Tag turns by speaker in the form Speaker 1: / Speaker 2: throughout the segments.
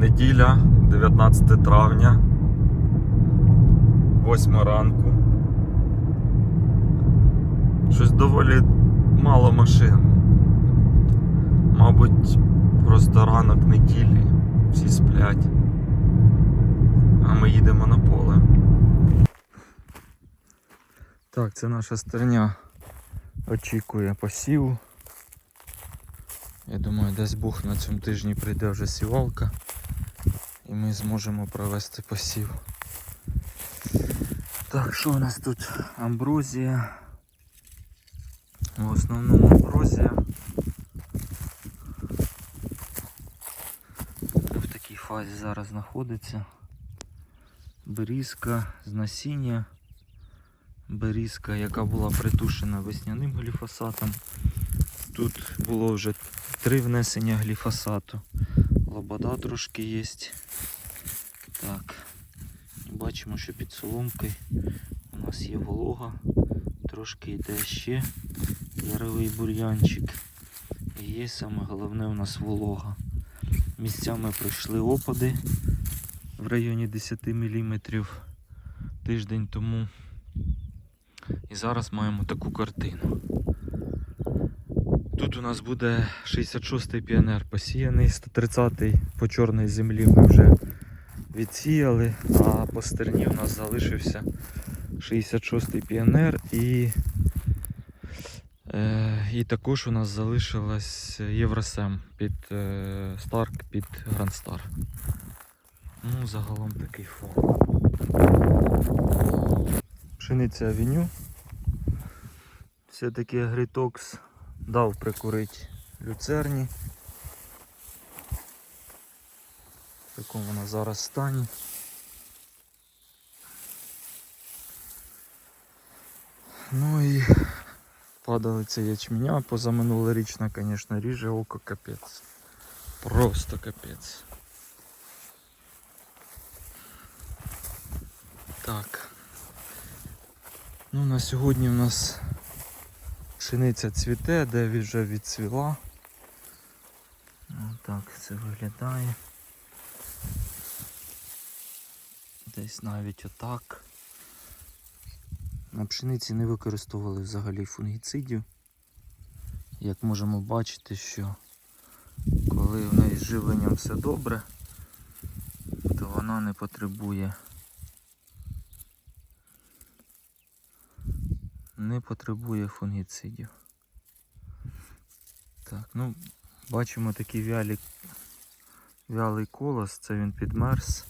Speaker 1: Неділя, 19 травня, 8 ранку. Щось доволі мало машин. Мабуть, просто ранок неділі, всі сплять. А ми їдемо на поле. Так, це наша стерня очікує посіву. Я думаю, десь Бог на цьому тижні прийде вже сівалка і ми зможемо провести посів. Так, що у нас тут? Амброзія. В основному амброзія. В такій фазі зараз знаходиться. Берізка з насіння. Берізка, яка була притушена весняним гліфосатом. Тут було вже три внесення гліфосату. Лобода трошки є. Так. Бачимо, що під соломкою у нас є волога. Трошки йде ще яровий бур'янчик. І є саме головне у нас волога. Місцями пройшли опади в районі 10 мм тиждень тому. І зараз маємо таку картину. Тут у нас буде 66-й піонер посіяний, 130-й по чорній землі ми вже відсіяли, а по стерні у нас залишився 66-й піонер і, е, і також у нас залишилась Євросем під е, Старк під Грандстар. Ну, загалом такий фон. Пшениця авеню. Все-таки Агрітокс дав прикурити люцерні. В якому вона зараз стані. Ну і падалиця ячменя позаминулорічна, звісно, ріже око капець. Просто капець. Так. Ну на сьогодні у нас пшениця цвіте, де вже відцвіла. Так це виглядає. Десь навіть отак. На пшениці не використовували взагалі фунгіцидів. Як можемо бачити, що коли в неї з живленням все добре, то вона не потребує не потребує фунгіцидів. Так, ну, бачимо такий вялі, вялий колос, це він підмерз.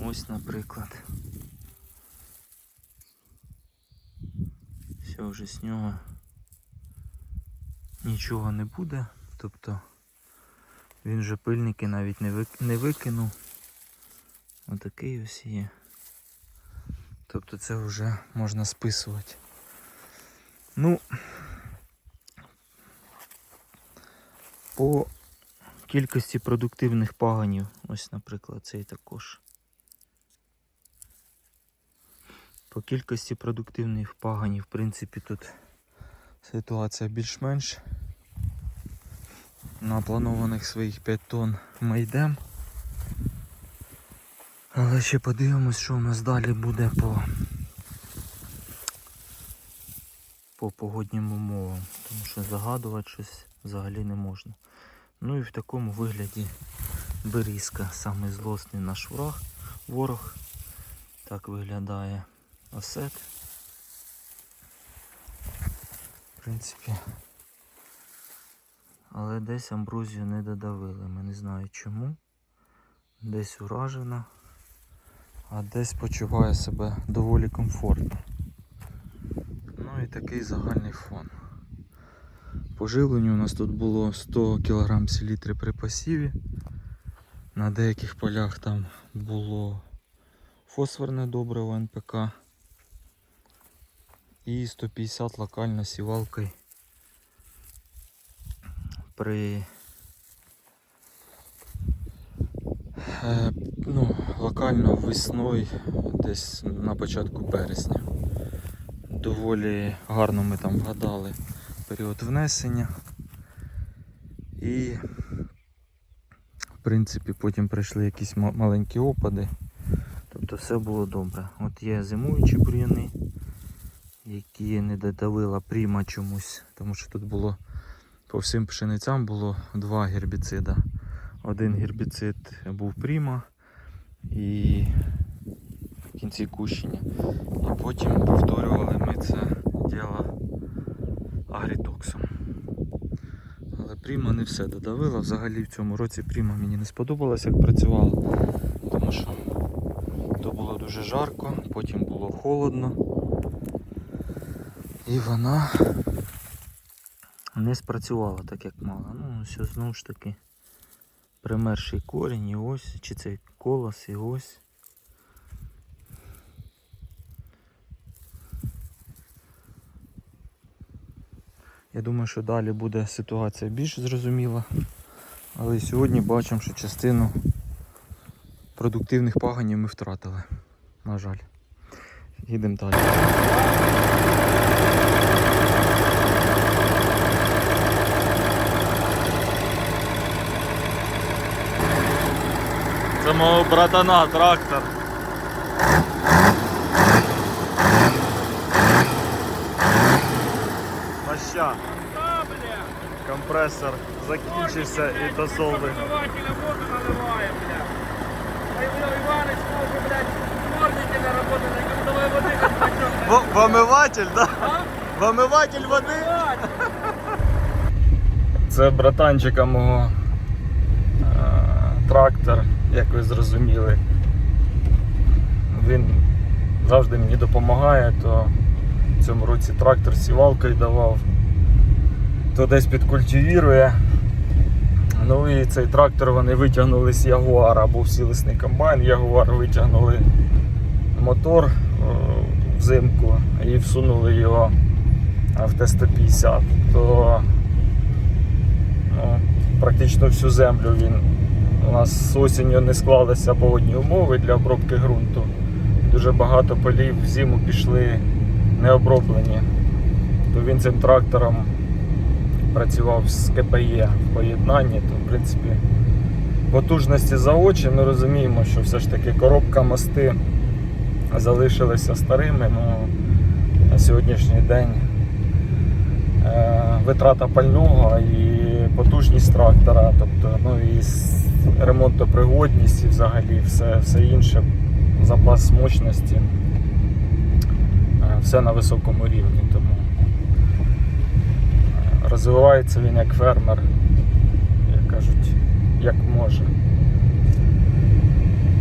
Speaker 1: Ось, наприклад. Все, вже з нього нічого не буде, тобто він вже пильники навіть не, не викинув. Отакий ось є. Тобто це вже можна списувати. Ну, по кількості продуктивних паганів, ось, наприклад, цей також. По кількості продуктивних паганів, в принципі, тут ситуація більш-менш. На планованих своїх 5 тонн ми йдемо. Але ще подивимось, що у нас далі буде по по погоднім умовам, тому що загадувати щось взагалі не можна. Ну і в такому вигляді берізка, самий злосний наш ворог, ворог. Так виглядає осет. В принципі. Але десь амброзію не додавили. Ми не знаю чому. Десь уражена а десь почуває себе доволі комфортно. Ну і такий загальний фон. По живленню у нас тут було 100 кг селітри при посіві. На деяких полях там було фосфорне добриво НПК і 150 локально сівалкою при Е, локально весною, десь на початку березня. Доволі гарно ми там вгадали період внесення. І в принципі потім прийшли якісь маленькі опади. Тобто все було добре. От є зимуючі бур'яни, які не додавила пріма чомусь, тому що тут було по всім пшеницям було два гербіцида. Один гербіцид був пріма і в кінці кущення. І потім повторювали ми це діло агрітоксом. Але пріма не все додавила. Взагалі в цьому році пріма мені не сподобалось, як працювала, тому що то було дуже жарко, потім було холодно. І вона не спрацювала так, як мала. Ну, все знову ж таки примерший корінь і ось, чи цей колос і ось. Я думаю, що далі буде ситуація більш зрозуміла. Але сьогодні бачимо, що частину продуктивних паганів ми втратили. На жаль. Їдемо далі. мого братана трактор. Моща.
Speaker 2: Да, бля.
Speaker 1: Компресор закінчився і до солви.
Speaker 2: Обывателя воду наливаем, бля. А Иван Иваныч тоже, блядь, дворники наработали, как давай воды как пойдем.
Speaker 1: Вомиватель, да?
Speaker 2: А?
Speaker 1: Вомиватель води.
Speaker 2: Ебать.
Speaker 1: Це братанчика мого е, трактор, як ви зрозуміли. Він завжди мені допомагає, то в цьому році трактор сівалкою давав, то десь підкультивірує. Ну і цей трактор вони витягнули з Ягуара, був сілесний комбайн, Ягуар витягнули мотор е, взимку і всунули його в Т-150. То ну, практично всю землю він. У нас з осінню не склалися погодні умови для обробки ґрунту. Дуже багато полів в зиму пішли не оброблені. То він цим трактором працював з КПЄ в поєднанні, то в принципі потужності за очі. Ми розуміємо, що все ж таки коробка мости залишилися старими. Ну, на сьогоднішній день е, витрата пального і потужність трактора, тобто ну і ремонтопригодність і взагалі все, все інше, запас мощності, е, все на високому рівні. Тому е, розвивається він як фермер, як кажуть, як може.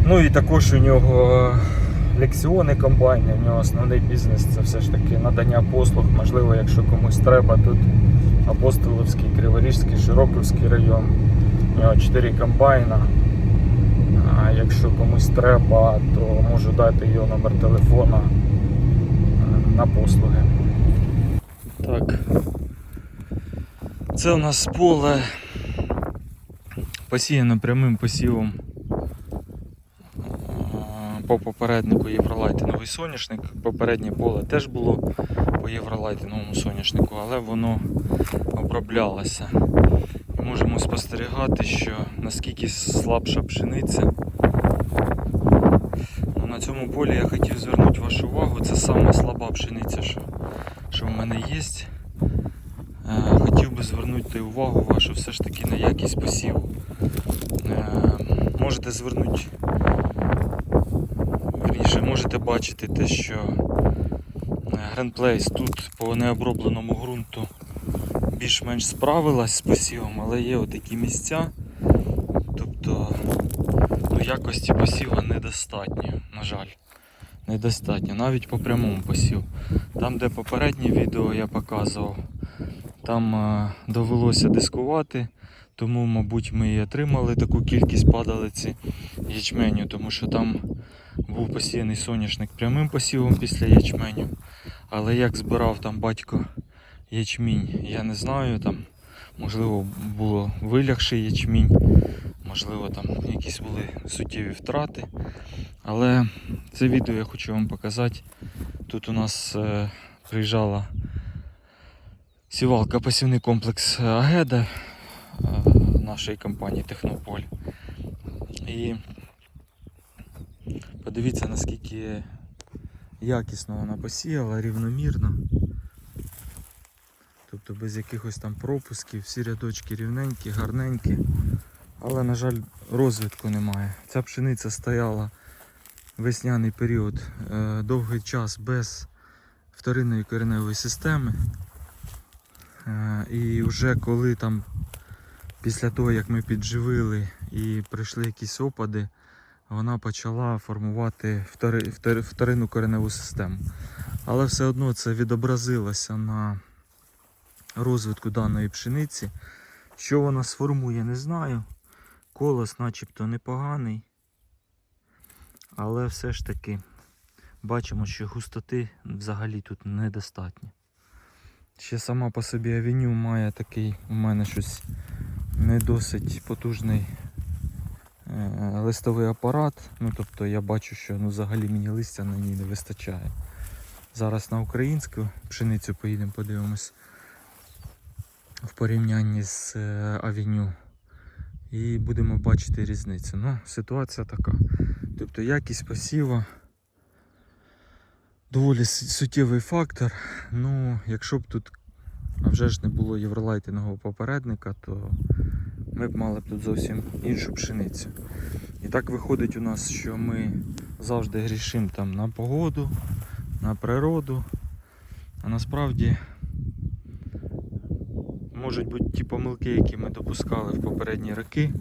Speaker 1: Ну і також у нього лексіони комбайни, у нього основний бізнес це все ж таки надання послуг. Можливо, якщо комусь треба, тут Апостоловський, Криворіжський, Широковський район. У нього 4 комбайна. А якщо комусь треба, то можу дати його номер телефона е, на послуги. Так. Це у нас поле посіяно прямим посівом по попереднику євролайтинговий соняшник. Попереднє поле теж було по євролайтинговому соняшнику, але воно оброблялося. Можемо спостерігати, що наскільки слабша пшениця. Ну, на цьому полі я хотів звернути вашу увагу, це сама слаба пшениця, що, що в мене є. Е, Хотів би звернути увагу вашу все ж таки на якість посіву. Е, Можете звернути, вірніше, можете бачити те, що Place тут по необробленому ґрунту більш-менш справилась з посівом, але є отакі місця. Тобто ну, якості посіва недостатньо, на жаль. Недостатньо, навіть по прямому посіву. Там, де попереднє відео я показував, там е, довелося дискувати, тому, мабуть, ми і отримали таку кількість падалиці ячменю, тому що там був посіяний соняшник прямим посівом після ячменю. Але як збирав там батько ячмінь, я не знаю. Там, можливо, було вилягший ячмінь, можливо, там якісь були суттєві втрати. Але це відео я хочу вам показати. Тут у нас е, приїжджала Сівалка посівний комплекс Агеда е, нашої компанії Технополь. І подивіться наскільки якісно вона посіяла, рівномірно. Тобто без якихось там пропусків, всі рядочки рівненькі, гарненькі. Але, на жаль, розвитку немає. Ця пшениця стояла весняний період е, довгий час без вторинної кореневої системи. Е, і вже коли там після того, як ми підживили і прийшли якісь опади, вона почала формувати втори, втори- вторинну кореневу систему. Але все одно це відобразилося на розвитку даної пшениці. Що вона сформує, не знаю. Колос начебто непоганий. Але все ж таки бачимо, що густоти взагалі тут недостатньо. Ще сама по собі авеню має такий у мене щось не досить потужний е, листовий апарат. Ну тобто я бачу, що ну, взагалі мені листя на ній не вистачає. Зараз на українську пшеницю поїдемо, подивимось в порівнянні з е, авеню. І будемо бачити різницю. Ну, ситуація така. Тобто якість посіва доволі суттєвий фактор. Ну, якщо б тут вже ж не було євролайтингового попередника, то ми б мали б тут зовсім іншу пшеницю. І так виходить у нас, що ми завжди грішимо там на погоду, на природу. А насправді можуть бути ті помилки, які ми допускали в попередні роки,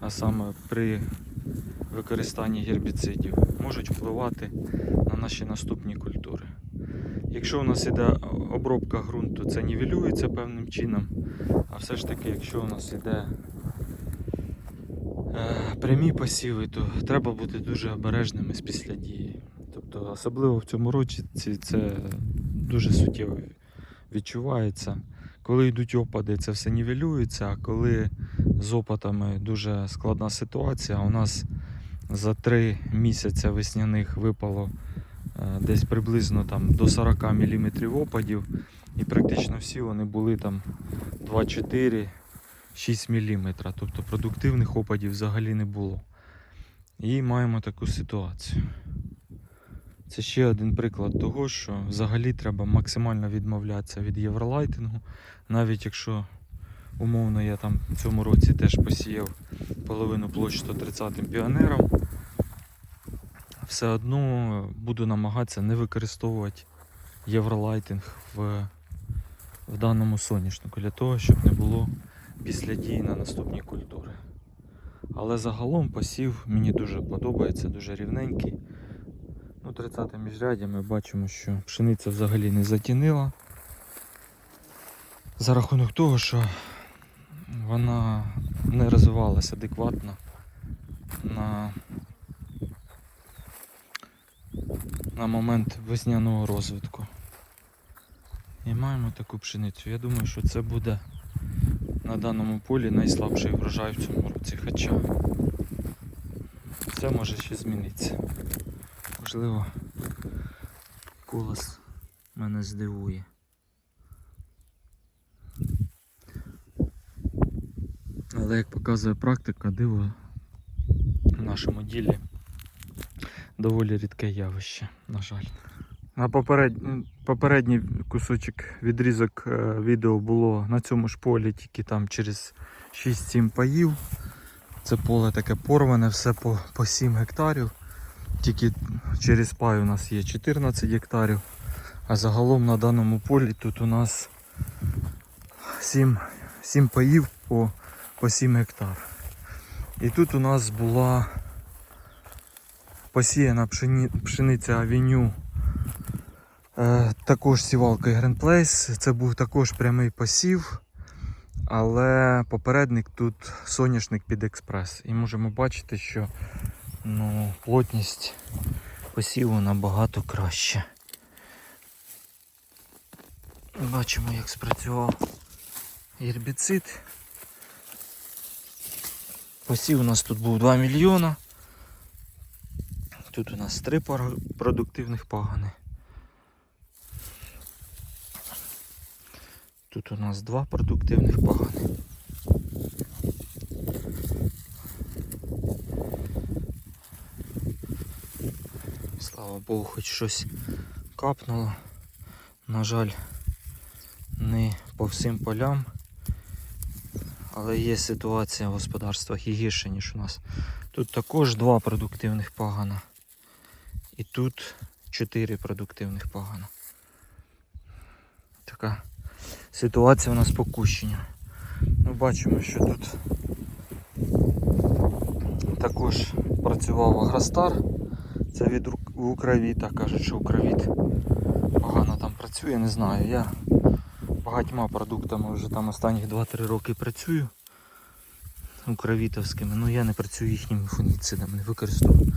Speaker 1: а саме при використанні гербіцидів, можуть впливати на наші наступні культури. Якщо у нас іде обробка ґрунту, це нівелюється певним чином. А все ж таки, якщо у нас іде е, прямі посіви, то треба бути дуже обережними з після дії. Тобто, особливо в цьому році це дуже суттєво відчувається. Коли йдуть опади, це все нівелюється, а коли з опадами дуже складна ситуація, у нас за три місяці весняних випало е, десь приблизно там до 40 мм опадів, і практично всі вони були там 2-4, 6 мм. Тобто продуктивних опадів взагалі не було. І маємо таку ситуацію. Це ще один приклад того, що взагалі треба максимально відмовлятися від євролайтингу, навіть якщо умовно я там в цьому році теж посіяв половину площ 130 піонером, все одно буду намагатися не використовувати євролайтинг в, в даному соняшнику для того, щоб не було після дії на наступні культури. Але загалом посів мені дуже подобається, дуже рівненький. Ну, 30 міжрядя ми бачимо, що пшениця взагалі не затінила. За рахунок того, що вона не розвивалася адекватно на, на момент весняного розвитку. І маємо таку пшеницю. Я думаю, що це буде на даному полі найслабший врожай в цьому році. Хоча це може ще змінитися. Можливо, колос мене здивує. Але як показує практика, диво в нашому ділі доволі рідке явище, на жаль. На поперед... попередній кусочок відрізок е, відео було на цьому ж полі, тільки там через 6-7 паїв. Це поле таке порване, все по, по 7 гектарів. Тільки через пай у нас є 14 гектарів. А загалом на даному полі тут у нас 7, 7 паїв по, по 7 гектар. І тут у нас була посіяна пшені, пшениця авеню. Е, також сівалкою Place. Це був також прямий посів. Але попередник тут соняшник під експрес. І можемо бачити, що ну, плотність посіву набагато краще. Бачимо, як спрацював гербіцид. Посів у нас тут був 2 мільйона. Тут у нас три продуктивних пагани. Тут у нас два продуктивних пагани. Слава Богу, хоч щось капнуло. На жаль, не по всім полям. Але є ситуація в господарствах і гірше, ніж у нас. Тут також два продуктивних пагана. І тут чотири продуктивних пагана. Така ситуація у нас по кущенню. Ми бачимо, що тут також працював Агростар. Це від Ук- Укрвіта, кажуть, що Укрвіт погано там працює, не знаю. Я багатьма продуктами вже там останніх 2-3 роки працюю. Укровітовськими, ну я не працюю їхніми фунгіцидами, не використовую.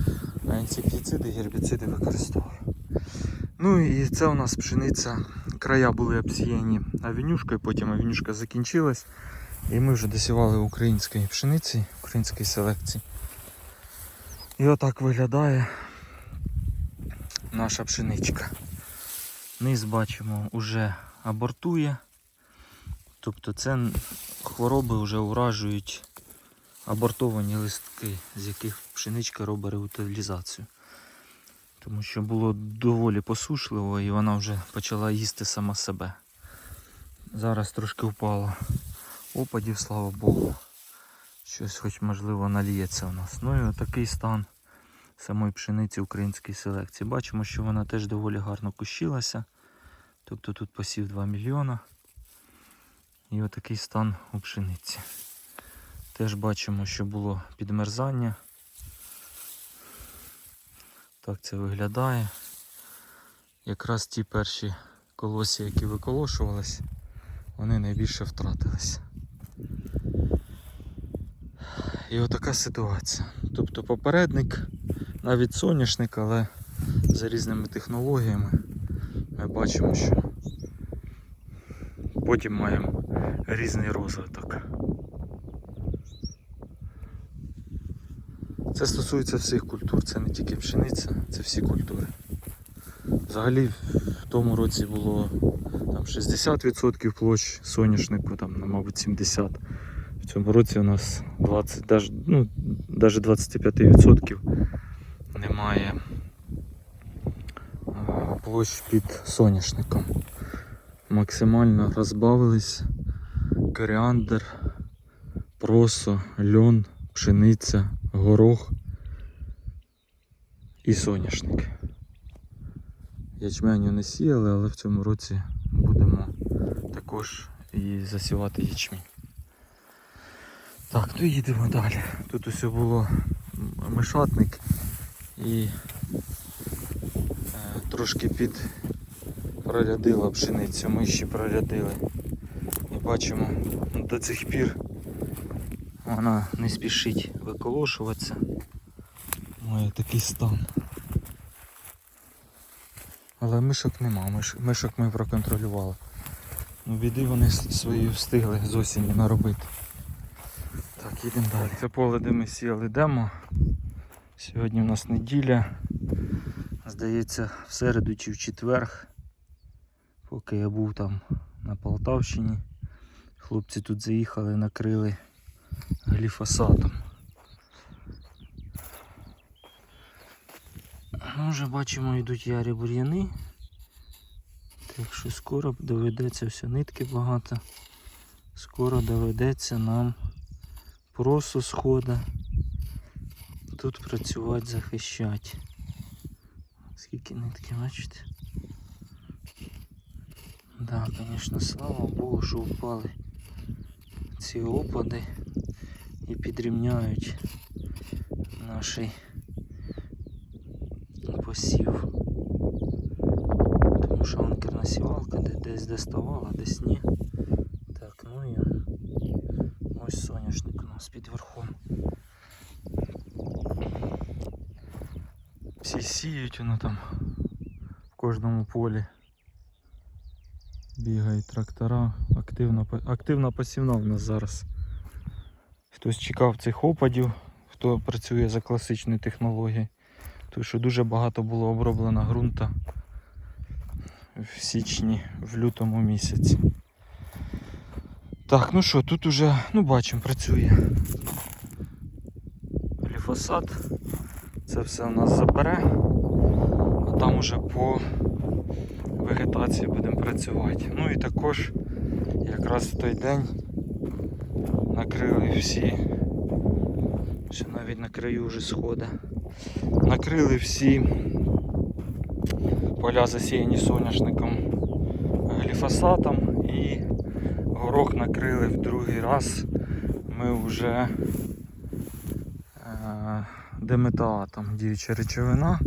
Speaker 1: А інсектициди, гербіциди використовую. Ну і це у нас пшениця. Края були обсіяні авенюшкою, потім авенюшка закінчилась. І ми вже досівали української пшениці, української селекції. І отак виглядає наша пшеничка. Низ бачимо уже абортує. Тобто це хвороби вже уражують абортовані листки, з яких пшеничка робить реутилізацію. Тому що було доволі посушливо і вона вже почала їсти сама себе. Зараз трошки впало опадів, слава Богу. Щось хоч можливо наліється у нас. Ну і отакий стан самої пшениці української селекції. Бачимо, що вона теж доволі гарно кущилася. Тобто тут посів 2 мільйона. І отакий стан у пшениці. Теж бачимо, що було підмерзання. Так це виглядає. Якраз ті перші колосі, які виколошувались, вони найбільше втратились. І отака ситуація. Тобто попередник, навіть соняшник, але за різними технологіями ми бачимо, що потім маємо різний розвиток. Це стосується всіх культур, це не тільки пшениця, це всі культури. Взагалі в тому році було там 60% площ соняшнику, там, ну, мабуть, 70%. В цьому році у нас 20, даже, ну, навіть 25% немає е, площ під соняшником. Максимально розбавились коріандр, просо, льон, пшениця, горох і соняшник. Ячменю не сіяли, але в цьому році будемо також і засівати ячмінь. Так, ну їдемо далі. Тут усе було мишатник і е, трошки під прорядила пшеницю, миші прорядили. І бачимо, до цих пір вона не спішить виколошуватися. Має такий стан. Але мишок нема, миш, мишок ми проконтролювали. Ну, біди вони свої встигли з осені наробити. Так, їдемо далі. Це поле, де ми сіяли демо. Сьогодні в нас неділя. Здається, в середу чи в четверг. Поки я був там на Полтавщині. Хлопці тут заїхали, накрили гліфосатом. Ну, вже бачимо, йдуть ярі бур'яни. Так що скоро доведеться все, нитки багато. Скоро доведеться нам просто схода. Тут працювати, захищати. Скільки нитки, бачите? Да, звісно, слава Богу, що впали ці опади і підрівняють наш посів. Тому що анкерна сівалка де- десь доставала, десь ні. Так, ну і ось соняшник у нас під верхом. Всі сіють воно там в кожному полі. Бігають трактора, активна, активна посівна в нас зараз. Хтось чекав цих опадів, хто працює за класичною технологією. Тому що дуже багато було оброблено ґрунта в січні, в лютому місяці. Так, ну що, тут уже, ну бачимо, працює. Гліфосат. Це все у нас забере. А там уже по вегетації будемо працювати. Ну і також якраз в той день накрили всі. Ще навіть на краю вже схода. Накрили всі поля засіяні соняшником гліфосатом і горох накрили в другий раз. Ми вже деметаатом діюча речовина.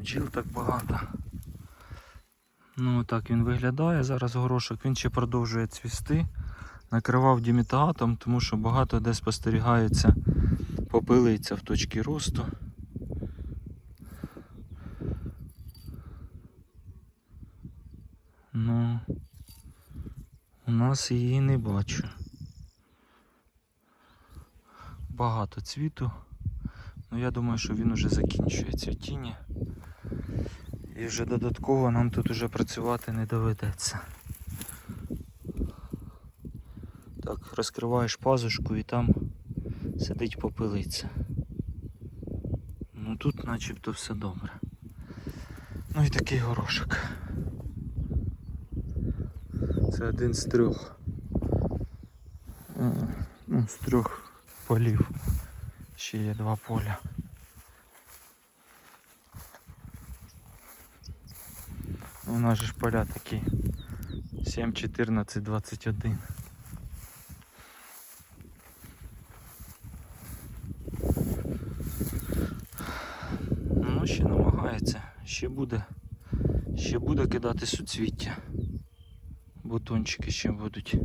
Speaker 1: Бджіл так багато. Ну так він виглядає зараз горошок, він ще продовжує цвісти. Накривав дімітаатом, тому що багато де спостерігається попилиться в точці росту. Ну, у нас її не бачу. Багато цвіту. Ну я думаю, що він уже закінчує цвітіння. І вже додатково нам тут уже працювати не доведеться. Так, розкриваєш пазушку і там сидить попелиця. Ну тут начебто все добре. Ну і такий горошок. Це один з трьох. Е, Ну, з трьох полів. Ще є два поля. У нас же ж поля такі 7, 14, 21. Ну, ще намагається, ще буде, ще буде кидати суцвіття. Бутончики ще будуть.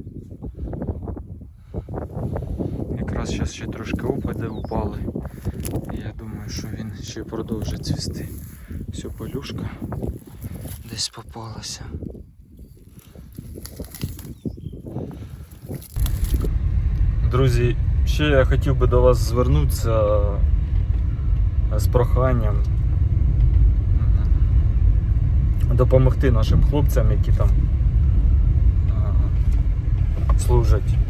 Speaker 1: Якраз зараз ще трошки опади упали. І я думаю, що він ще продовжить цвісти. Все, полюшка десь попалася. Друзі, ще я хотів би до вас звернутися з проханням допомогти нашим хлопцям, які там служать.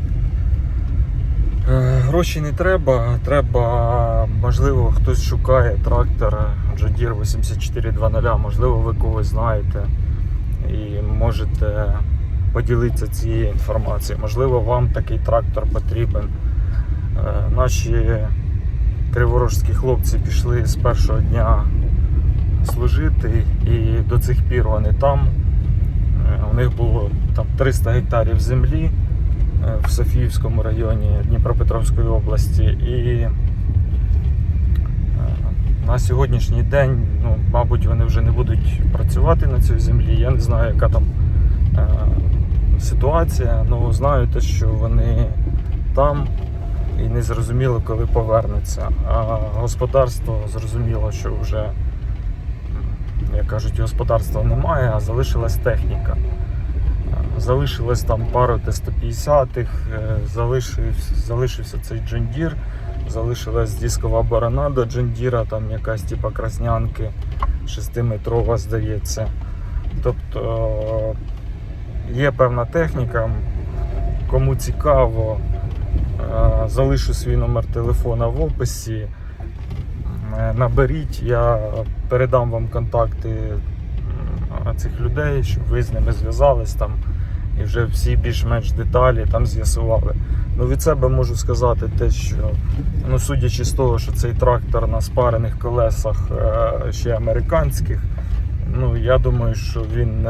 Speaker 1: Е, Гроші не треба, треба, можливо, хтось шукає трактор John Deere 8420, можливо, ви когось знаєте і можете поділитися цією інформацією. Можливо, вам такий трактор потрібен. Е, Наші криворожські хлопці пішли з першого дня служити і до цих пір вони там. Е, У них було там 300 гектарів землі в Софіївському районі Дніпропетровської області. І е, на сьогоднішній день, ну, мабуть, вони вже не будуть працювати на цій землі. Я не знаю, яка там е, ситуація, але знаю те, що вони там і не зрозуміло, коли повернуться. А господарство зрозуміло, що вже, як кажуть, господарства немає, а залишилась техніка. Е, Залишилось там пару Т-150-х, е, залишився, залишився цей Джондір, залишилась дискова борона до Джондіра, там якась типа краснянки 6-метрова, здається. Тобто є певна техніка, кому цікаво, е, залишу свій номер телефона в описі. Е, Наберіть, я передам вам контакти цих людей, щоб ви з ними зв'язались там і вже всі більш-менш деталі там з'ясували. Ну, від себе можу сказати те, що ну, судячи з того, що цей трактор на спарених колесах е, ще американських, ну я думаю, що він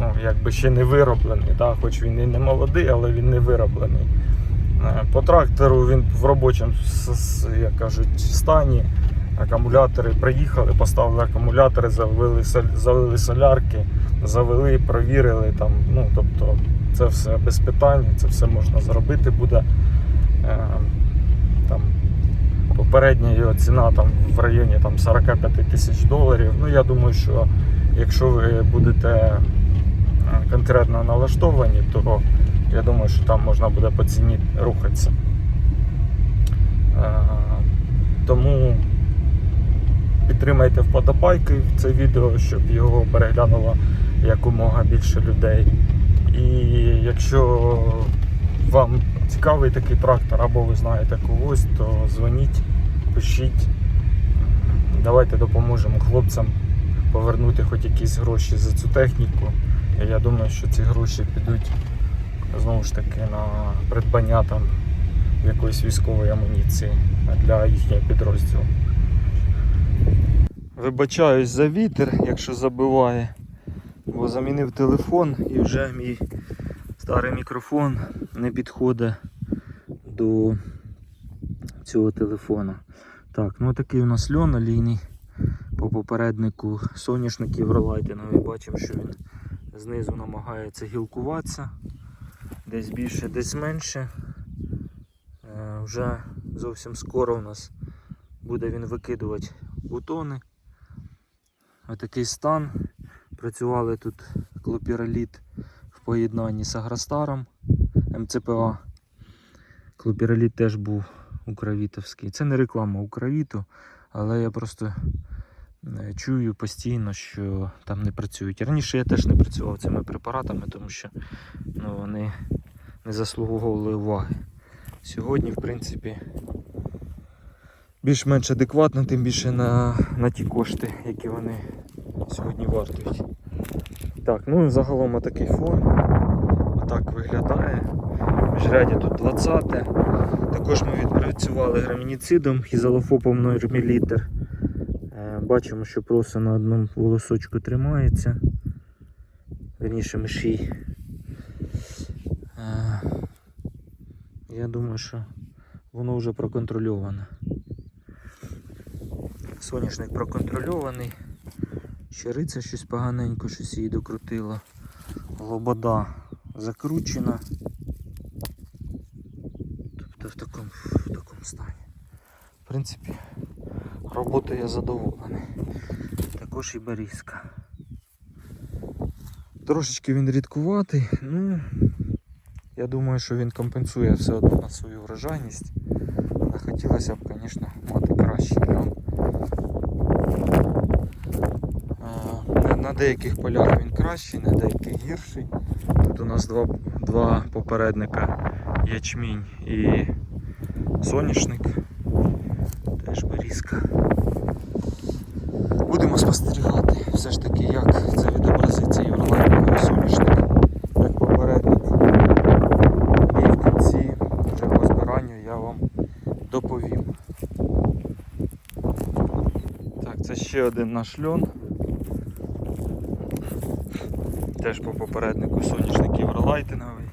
Speaker 1: ну, якби ще не вироблений. Да? Хоч він і не молодий, але він не вироблений. Е, По трактору він в робочому як кажуть, стані. Акумулятори приїхали, поставили акумулятори, завели, залили солярки, завели, провірили там. Ну, тобто це все без питань, це все можна зробити буде. Е, Там, попередня його ціна там, в районі там, 45 тисяч доларів. Ну, я думаю, що якщо ви будете е, конкретно налаштовані, то я думаю, що там можна буде по ціні рухатися. Е, Тому підтримайте вподобайки в це відео, щоб його переглянуло якомога більше людей. І Якщо вам цікавий такий трактор або ви знаєте когось, то дзвоніть, пишіть. Давайте допоможемо хлопцям повернути хоч якісь гроші за цю техніку. Я думаю, що ці гроші підуть знову ж таки на придбання там якоїсь військової амуніції для їхнього підрозділу. Вибачаюсь за вітер, якщо забиває, бо замінив телефон і вже мій старий мікрофон не підходить до цього телефона. Так, ну такий у нас льон олійний по попереднику соняшник євролайтиновий. Бачимо, що він знизу намагається гілкуватися. Десь більше, десь менше. Е, вже зовсім скоро у нас буде він викидувати бутони. Отакий стан. Працювали тут клопіроліт в поєднанні з агростаром МЦПА. Клопіроліт теж був укравітовський. Це не реклама Укравіту, але я просто е, чую постійно, що там не працюють. Раніше я теж не працював цими препаратами, тому що ну, вони не заслуговували уваги. Сьогодні, в принципі, більш-менш адекватно, тим більше на, на ті кошти, які вони сьогодні вартують. Так, ну і загалом такий фон. Отак виглядає. Міжрядя тут 20. Також ми відпрацювали грамініцидом ізолофопом 0 мл. Бачимо, що просто на одному волосочку тримається. Верніше мишій. Е, Я думаю, що воно вже проконтрольоване. Соняшник проконтрольований. Щириця щось поганенько, щось її докрутила. Лобода закручена. Тобто в такому, в такому стані. В принципі, роботою я задоволений. Також і берізка. Трошечки він рідкуватий, ну я думаю, що він компенсує все одно на свою врожайність. Хотілося б, звісно, мати кращий льон. Е, На, деяких полях він кращий, на деяких гірший. Тут у нас два, два попередника ячмінь і соняшник. Теж берізка. Будемо спостерігати все ж таки, як це відобразиться євролайновий соняшник, як попередник. І в кінці вже по збиранню я вам доповім. Так, це ще один наш льон. Теж по попереднику соняшник євролайтинговий.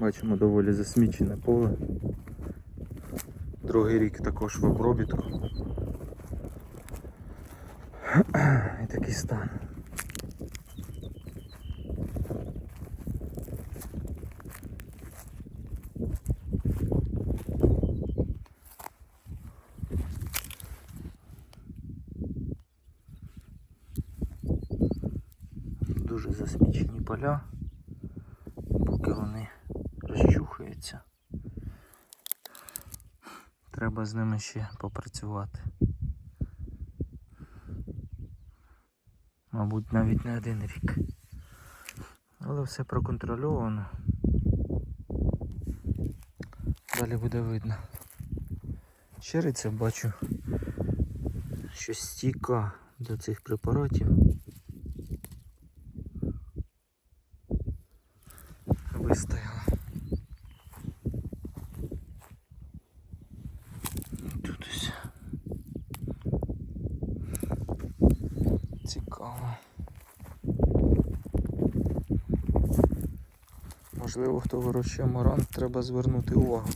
Speaker 1: Бачимо доволі засмічене поле. Другий рік також в обробітку. І такий стан. Дуже засмічені поля, поки вони розчухаються. Треба з ними ще попрацювати. Мабуть, навіть не один рік. Але все проконтрольовано. Далі буде видно. Щириця бачу, що стійка до цих препаратів. Вистояла. Тут ось. Цікаво. Можливо, хто вирощує маран, треба звернути увагу.